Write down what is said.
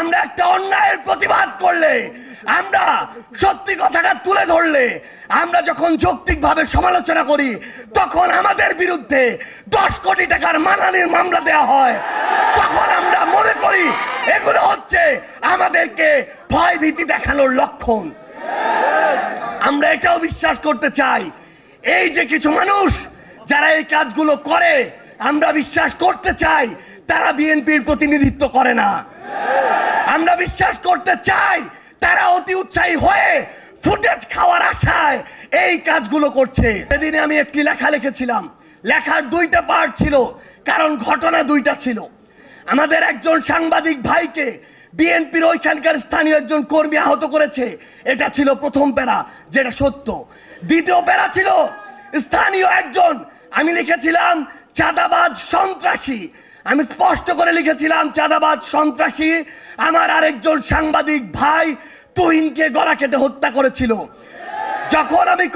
আমরা একটা অন্যায়ের প্রতিবাদ করলে, আমরা সত্যি কথাটা তুলে ধরলে, আমরা যখন যৌক্তিকভাবে সমালোচনা করি, তখন আমাদের বিরুদ্ধে দশ কোটি টাকার মানহানির মামলা দেওয়া হয়। তখন আমরা মনে করি, এগুলো হচ্ছে আমাদেরকে ভয় ভীতি দেখানোর লক্ষণ। আমরা এটাও বিশ্বাস করতে চাই। এই যে কিছু মানুষ যারা এই কাজগুলো করে, আমরা বিশ্বাস করতে চাই, তারা বিএনপির প্রতিনিধিত্ব করে না। আমরা বিশ্বাস করতে চাই তারা অতি উৎসাহী হয়ে ফুটেজ খাওয়ার আশায় এই কাজগুলো করছে। সেদিনে আমি একটি লেখা লিখেছিলাম। লেখার দুইটা পার্ট ছিল, কারণ ঘটনা দুইটা ছিল। আমাদের একজন সাংবাদিক ভাইকে বিএনপির ওইখানকার স্থানীয় একজন কর্মী আহত করেছে। এটা ছিল প্রথম প্যারা, যেটা সত্য। দ্বিতীয় প্যারা ছিল স্থানীয় একজন, আমি লিখেছিলাম, চাঁদাবাজ সন্ত্রাসী। আমি স্পষ্ট করে লিখেছিলাম চাঁদাবাদ সন্ত্রাসী, আমার আরেকজন সাংবাদিক ভাই তুহিনকে গলা কেটে হত্যা করেছিল। যখন আমি